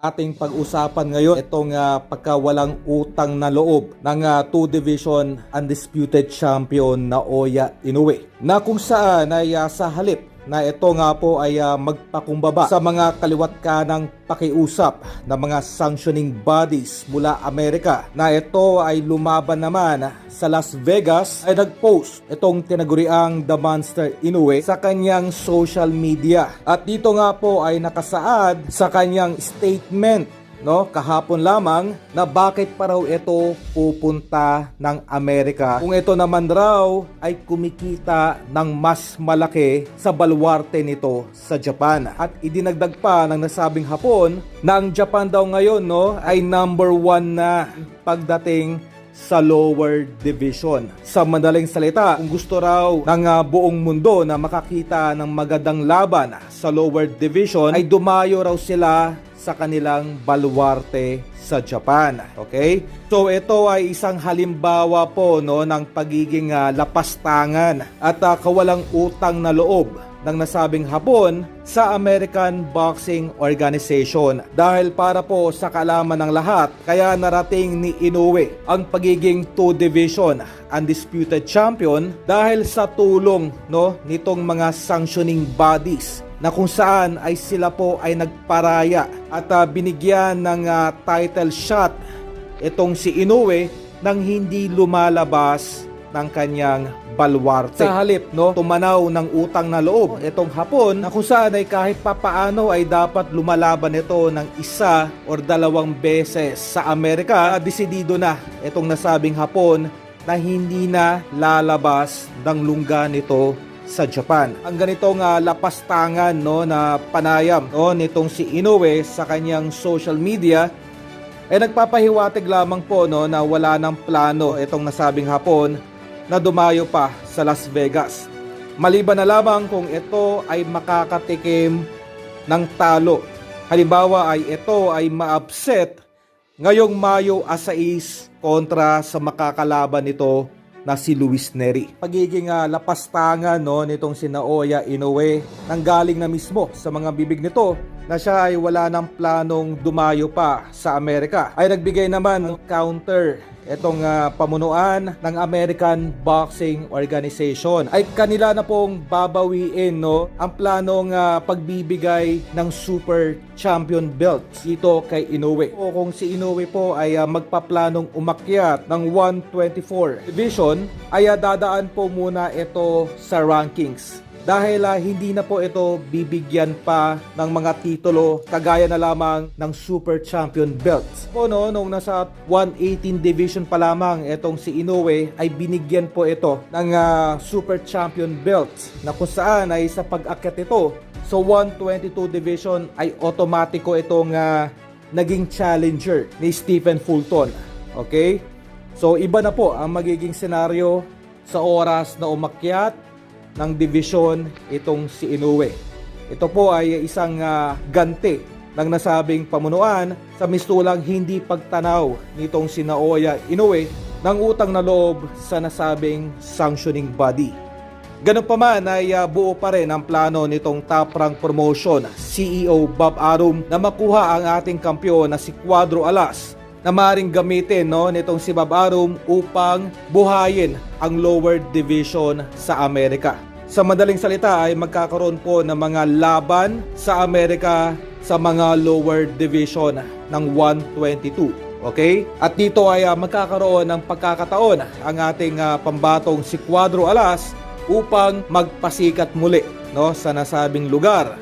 ating pag-usapan ngayon itong uh, pagkawalang utang na loob ng uh, two division undisputed champion na Oya Inoue na kung saan ay uh, sa halip na ito nga po ay uh, magpakumbaba sa mga kaliwat kanang pakiusap ng mga sanctioning bodies mula Amerika na ito ay lumaban naman sa Las Vegas ay nagpost itong tinaguriang The Monster Inoue sa kanyang social media. At dito nga po ay nakasaad sa kanyang statement no? Kahapon lamang na bakit pa raw ito pupunta ng Amerika? Kung ito naman raw ay kumikita ng mas malaki sa balwarte nito sa Japan. At idinagdag pa ng nasabing hapon na ang Japan daw ngayon no ay number one na pagdating sa lower division. Sa madaling salita, kung gusto raw ng uh, buong mundo na makakita ng magandang laban sa lower division, ay dumayo raw sila sa kanilang baluarte sa Japan. Okay? So ito ay isang halimbawa po no ng pagiging uh, lapastangan at uh, kawalang utang na loob ng nasabing Hapon sa American Boxing Organization. Dahil para po sa kaalaman ng lahat, kaya narating ni Inoue ang pagiging two division undisputed champion dahil sa tulong no nitong mga sanctioning bodies na kung saan ay sila po ay nagparaya at uh, binigyan ng uh, title shot itong si Inoue nang hindi lumalabas ng kanyang balwarte. Sa halip, no, tumanaw ng utang na loob itong hapon na kung saan ay kahit papaano ay dapat lumalaban ito ng isa or dalawang beses sa Amerika, desidido na itong nasabing hapon na hindi na lalabas ng lungga nito sa Japan. Ang ganitong uh, lapastangan no na panayam no nitong si Inoue sa kanyang social media ay nagpapahiwatig lamang po no na wala ng plano itong nasabing hapon na dumayo pa sa Las Vegas. Maliban na lamang kung ito ay makakatikim ng talo. Halimbawa ay ito ay ma-upset ngayong Mayo 6 kontra sa makakalaban nito na si Luis Neri. Pagiging uh, lapastangan no nitong si Naoya Inoue nanggaling na mismo sa mga bibig nito na siya ay wala ng planong dumayo pa sa Amerika. Ay nagbigay naman ng counter itong uh, pamunuan ng American Boxing Organization ay kanila na pong babawiin no ang planong uh, pagbibigay ng Super Champion belt dito kay Inoue. O kung si Inoue po ay uh, magpaplanong umakyat ng 124 division ay uh, dadaan po muna ito sa rankings dahil uh, hindi na po ito bibigyan pa ng mga titulo kagaya na lamang ng Super Champion belt. O no, nung nasa 118 division pa lamang itong si Inoue ay binigyan po ito ng uh, Super Champion belt na kung saan ay sa pag-akyat ito sa 122 division ay otomatiko itong uh, naging challenger ni Stephen Fulton. Okay? So iba na po ang magiging senaryo sa oras na umakyat ng division itong si Inoue. Ito po ay isang uh, ganti ng nasabing pamunuan sa mistulang hindi pagtanaw nitong si Naoya Inoue ng utang na loob sa nasabing sanctioning body. Ganun pa man ay uh, buo pa rin ang plano nitong Top Rank Promotion CEO Bob Arum na makuha ang ating kampyon na si Cuadro Alas na maring gamitin no, nitong si Bob Arum upang buhayin ang lower division sa Amerika. Sa madaling salita ay magkakaroon po ng mga laban sa Amerika sa mga lower division ng 122. Okay? At dito ay uh, magkakaroon ng pagkakataon ang ating uh, pambatong si Cuadro Alas upang magpasikat muli no, sa nasabing lugar